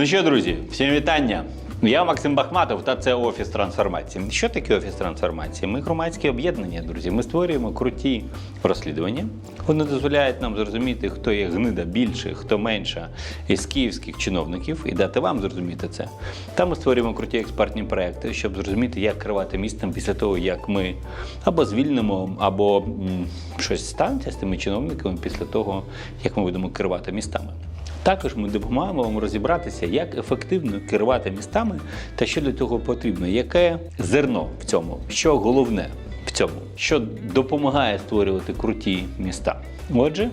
Ну що, друзі, всім вітання. Я Максим Бахматов та це офіс трансформації. Що таке офіс трансформації? Ми громадське об'єднання, друзі. Ми створюємо круті розслідування. Вони дозволяють нам зрозуміти, хто є гнида більше, хто менша із київських чиновників, і дати вам зрозуміти це. Там ми створюємо круті експертні проекти, щоб зрозуміти, як керувати містом після того, як ми або звільнимо, або м, щось станеться з тими чиновниками після того, як ми будемо керувати містами. Також ми допомагаємо вам розібратися, як ефективно керувати містами та що для цього потрібно, яке зерно в цьому, що головне в цьому, що допомагає створювати круті міста. Отже,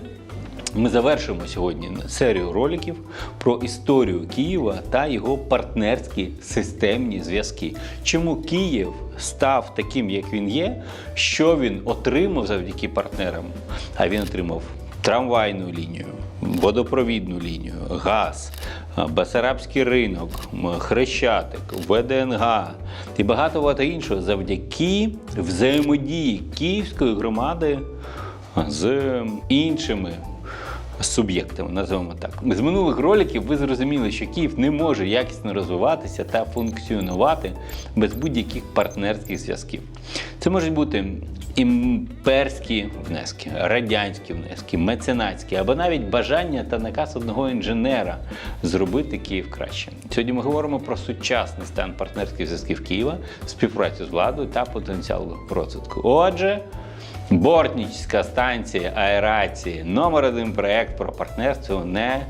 ми завершуємо сьогодні серію роликів про історію Києва та його партнерські системні зв'язки. Чому Київ став таким, як він є, що він отримав завдяки партнерам? А він отримав трамвайну лінію, водопровідну лінію, газ, Басарабський ринок, Хрещатик, ВДНГ і багато іншого завдяки взаємодії Київської громади з іншими суб'єктами, називаємо так. З минулих роликів ви зрозуміли, що Київ не може якісно розвиватися та функціонувати без будь-яких партнерських зв'язків. Це можуть бути імперські внески, радянські внески, меценатські або навіть бажання та наказ одного інженера зробити Київ краще. Сьогодні ми говоримо про сучасний стан партнерських зв'язків Києва, співпрацю з владою та потенціал розвитку. Отже. Бортнічська станція аерації номер один проект про партнерство не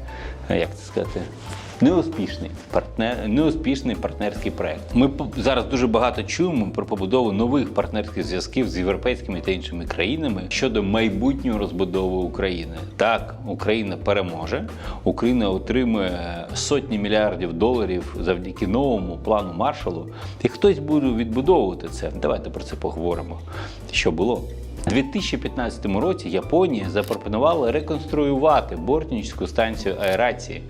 як це сказати. Неуспішний партнер, неуспішний партнерський проект. Ми зараз дуже багато чуємо про побудову нових партнерських зв'язків з європейськими та іншими країнами щодо майбутньої розбудови України. Так, Україна переможе. Україна отримує сотні мільярдів доларів завдяки новому плану Маршалу. І хтось буде відбудовувати це. Давайте про це поговоримо. Що було? У 2015 році Японія запропонувала реконструювати Бортнічську станцію аерації.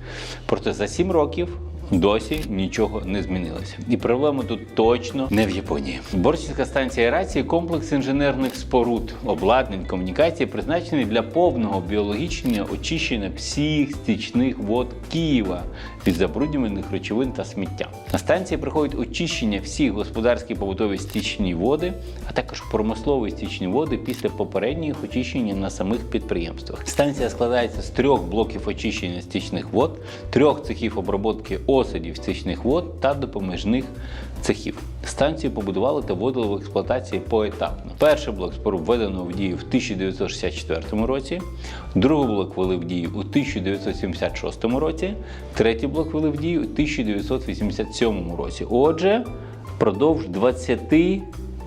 Проте за 7 років досі нічого не змінилося. І проблема тут точно не в Японії. Бортнічська станція аерації комплекс інженерних споруд, обладнань, комунікації, призначений для повного біологічного очищення всіх стічних вод Києва від забруднюваних речовин та сміття. На станції проходить очищення всіх господарські побутові стічні води, а також промислові стічні води після попередніх очищення на самих підприємствах. Станція складається з трьох блоків очищення стічних вод, трьох цехів обробки осадів стічних вод та допоміжних цехів. Станцію побудували та вводили в експлуатації поетапно. Перший блок споруд введено в дію в 1964 році, другий блок ввели в дію у 1976 році, третій блок ввели в дію у 1987 році. Отже, впродовж 20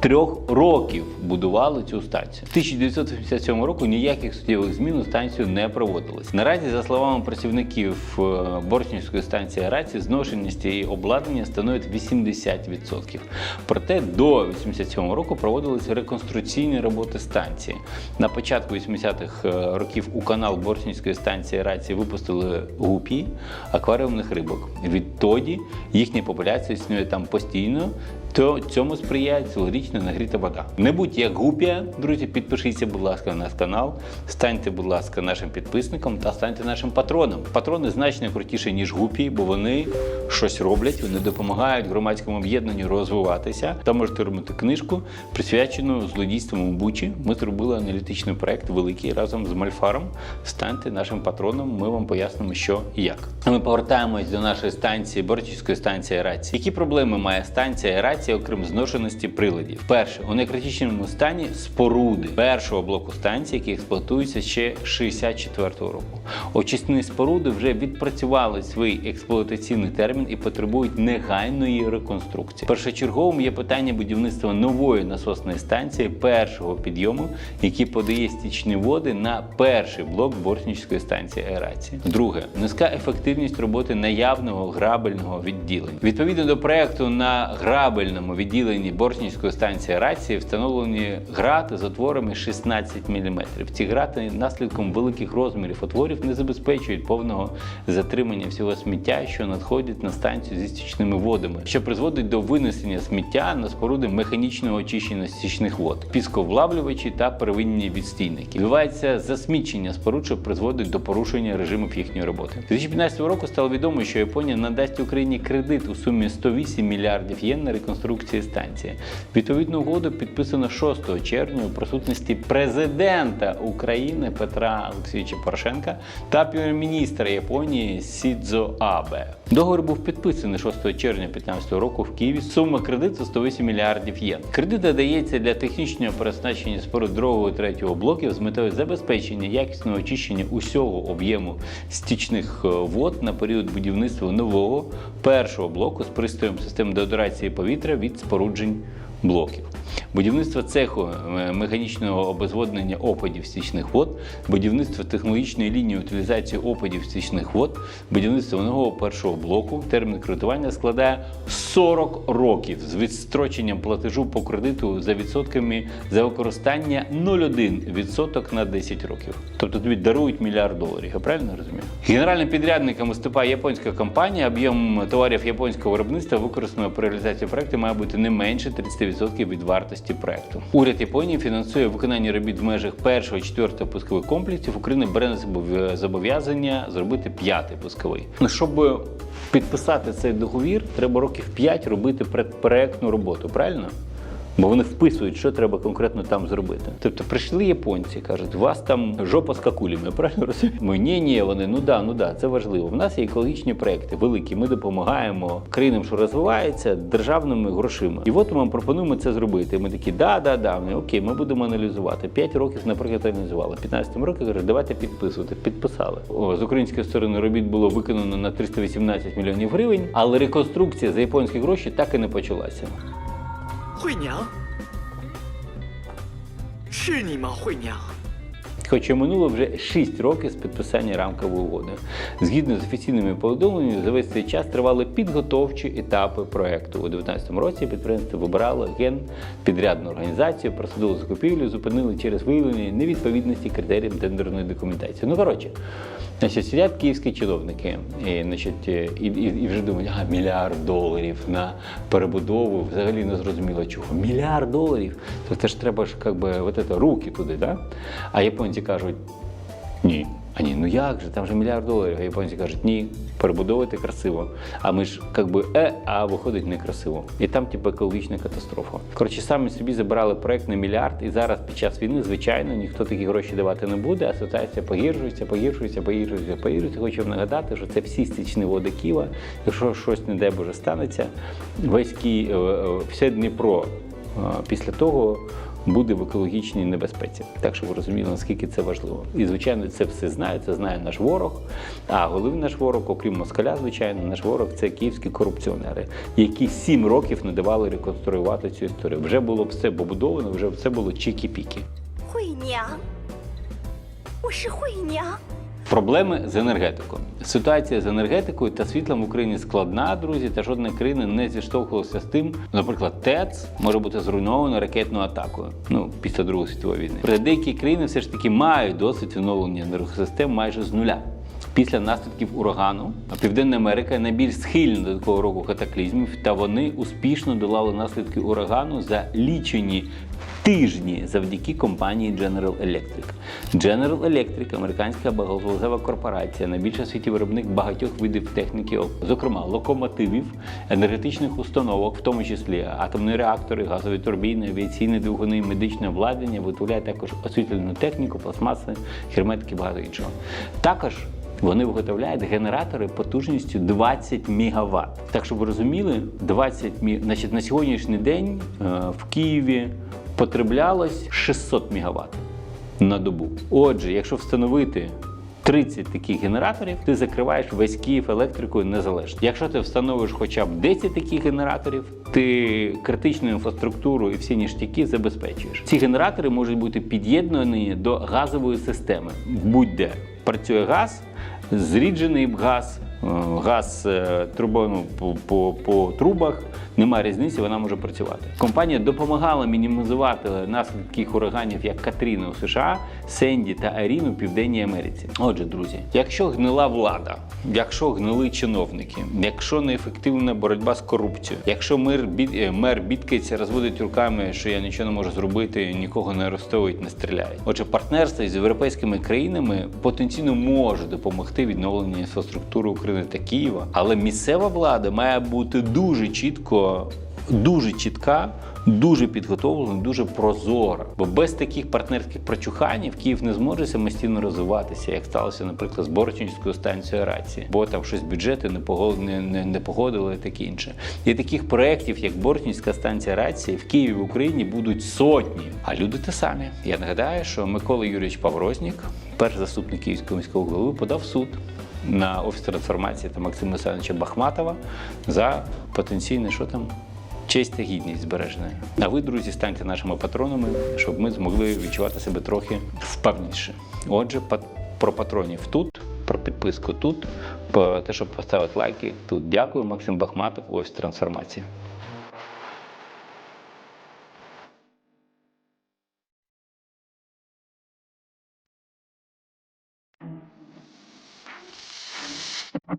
Трьох років будували цю станцію. В 1987 року ніяких суттєвих змін у станцію не проводилось. Наразі, за словами працівників е, Борчнівської станції аерації, зношеність її обладнання становить 80%. Проте до 87 року проводились реконструкційні роботи станції. На початку 80-х е, років у канал Борчнівської станції аерації випустили гупі акваріумних рибок. Відтоді їхня популяція існує там постійно. То цьому сприяє цілорічна нагріта вода. Не будь як гупія, друзі, підпишіться, будь ласка, на наш канал, станьте, будь ласка, нашим підписником та станьте нашим патроном. Патрони значно крутіші, ніж гупії, бо вони щось роблять, вони допомагають громадському об'єднанню розвиватися. Та можете робити книжку, присвячену злодійствам у Бучі. Ми зробили аналітичний проект великий разом з Мальфаром. Станьте нашим патроном, ми вам пояснимо, що і як. Ми повертаємось до нашої станції, Борчівської станції аерації. Які проблеми має станція аерації, окрім зношеності приладів? Перше, у некритичному стані споруди першого блоку станції, які експлуатуються ще 64-го року. Очисні споруди вже відпрацювали свій експлуатаційний термін і потребують негайної реконструкції. Першочерговим є питання будівництва нової насосної станції першого підйому, який подає стічні води на перший блок Бортнічської станції аерації. Друге, низька ефективність роботи наявного грабельного відділення. Відповідно до проекту на грабельному відділенні Бортнічської станції аерації встановлені грати з отворами 16 мм. Ці грати наслідком великих розмірів отворів не забезпечують повного затримання всього сміття, що надходить на на станцію зі стічними водами, що призводить до винесення сміття на споруди механічного очищення стічних вод, пісковлавлювачі та первинні відстійники. Відбувається засмічення споруд, що призводить до порушення режимів їхньої роботи. 2015 року стало відомо, що Японія надасть Україні кредит у сумі 108 мільярдів єн на реконструкцію станції. Відповідну угоду підписано 6 червня у присутності президента України Петра Олексійовича Порошенка та прем'єр-міністра Японії Сідзо Абе. Договір був підписаний 6 червня 2015 року в Києві. Сума кредиту 108 мільярдів єн. Кредит надається для технічного переоснащення споруд другого і третього блоків з метою забезпечення якісного очищення усього об'єму стічних е, вод на період будівництва нового першого блоку з пристроєм систем деодорації повітря від споруджень блоків. Будівництво цеху е, механічного обезводнення опадів стічних вод, будівництво технологічної лінії утилізації опадів стічних вод, будівництво нового першого блоку. Термін кредитування складає 40 років з відстроченням платежу по кредиту за відсотками за використання 0,1 відсоток на 10 років. Тобто тобі дарують мільярд доларів. Я правильно розумію? Генеральним підрядником виступає японська компанія. Об'єм товарів японського виробництва використаного при реалізації проекту має бути не менше 30% від вартості проекту. Уряд Японії фінансує виконання робіт в межах першого і четвертого пускових комплексів. Україна бере на зобов'язання зробити п'ятий пусковий. Ну, Щоб підписати цей договір, треба років 5 робити предпроектну роботу, правильно? Бо вони вписують, що треба конкретно там зробити. Тобто прийшли японці, кажуть, у вас там жопа з какулями, я правильно розумію? Ми ні, ні, вони ну да, ну да, це важливо. У нас є екологічні проекти великі. Ми допомагаємо країнам, що розвиваються, державними грошима. І от ми вам пропонуємо це зробити. Ми такі, да, да, да. Вони, окей, ми будемо аналізувати. П'ять років, наприклад, аналізували. 15 років кажуть, давайте підписувати. Підписали. О, з української сторони робіт було виконано на 318 мільйонів гривень, але реконструкція за японські гроші так і не почалася. 惠娘，是你吗，惠娘？ Хоча минуло вже 6 років з підписання рамкової угоди. Згідно з офіційними повідомленнями, за весь цей час тривали підготовчі етапи проекту. У 2019 році підприємство вибирало ген підрядну організацію, просудили закупівлю, зупинили через виявлення невідповідності критеріям тендерної документації. Ну коротше, значить, сидять київські чиновники і, значить, і, і, і вже думають, а мільярд доларів на перебудову, взагалі не зрозуміло чого. Мільярд доларів. То це ж треба ж як би, вот это, руки туди, да? А японці кажуть, ні. А ні, ну як же, там же мільярд доларів. А японці кажуть, ні, перебудовуйте красиво. А ми ж як би е, а виходить некрасиво. І там, типу, екологічна катастрофа. Коротше, самі собі забирали проект на мільярд, і зараз під час війни, звичайно, ніхто такі гроші давати не буде, а ситуація погіршується, погіршується, погіршується, погіршується. Хочу нагадати, що це всі стічні води Києва. Якщо щось, не дай Боже, станеться, весь Київ, е, е, все Дніпро е, після того буде в екологічній небезпеці. Так що ви розуміли, наскільки це важливо. І звичайно, це все знає, це знає наш ворог. А головний наш ворог, окрім москаля, звичайно, наш ворог це київські корупціонери, які сім років не давали реконструювати цю історію. Вже було все побудовано, вже все було чікі-пікі. 惠娘，我是惠娘。 Проблеми з енергетикою. Ситуація з енергетикою та світлом в Україні складна, друзі, та жодна країна не зіштовхувалася з тим. Наприклад, ТЕЦ може бути зруйновано ракетною атакою. Ну, після Другої світової війни. Проте деякі країни все ж таки мають досвід відновлення енергосистем майже з нуля. Після наслідків урагану Південна Америка найбільш схильна до такого року катаклізмів, та вони успішно долали наслідки урагану за лічені тижні завдяки компанії General Electric. General Electric – американська галузева корпорація, найбільша світі виробник багатьох видів техніки, зокрема локомотивів, енергетичних установок, в тому числі атомні реактори, газові турбіни, авіаційні двигуни, медичне обладнання, виготовляє також освітлювальну техніку, пластмаси, герметики, багато іншого. Також вони виготовляють генератори потужністю 20 МВт. Так, щоб ви розуміли, 20 мі... Значить, на сьогоднішній день е, в Києві потреблялось 600 МВт на добу. Отже, якщо встановити 30 таких генераторів, ти закриваєш весь Київ електрикою незалежно. Якщо ти встановиш хоча б 10 таких генераторів, ти критичну інфраструктуру і всі ніштяки забезпечуєш. Ці генератори можуть бути під'єднані до газової системи. Будь-де працює газ, зріджений газ газ е, трубо, ну, по, по, по трубах, немає різниці, вона може працювати. Компанія допомагала мінімізувати наслідки ураганів, як Катріна у США, Сенді та Аріну у Південній Америці. Отже, друзі, якщо гнила влада, якщо гнили чиновники, якщо неефективна боротьба з корупцією, якщо мер, бід, е, мер бідкається, розводить руками, що я нічого не можу зробити, нікого не арестовують, не стріляють. Отже, партнерство з європейськими країнами потенційно може допомогти відновленню інфраструктури України та Києва, але місцева влада має бути дуже чітко, дуже чітка. Дуже підготовлена, дуже прозора. Бо без таких партнерських прочуханів Київ не зможе самостійно розвиватися, як сталося, наприклад, з Борчинською станцією рації, бо там щось бюджети не погод- не, не, погодили і таке інше. І таких проєктів, як Борчинська станція рації, в Києві в Україні будуть сотні. А люди те самі. Я нагадаю, що Микола Юрійович Паврознік, перший заступник Київського міського голови, подав суд на офіс трансформації та Максима Олександровича Бахматова за потенційне, що там. Честь та гідність збережена. А ви, друзі, станьте нашими патронами, щоб ми змогли відчувати себе трохи впевніше. Отже, про патронів тут, про підписку тут, про те, щоб поставити лайки тут. Дякую, Максим Бахматов, ось трансформація.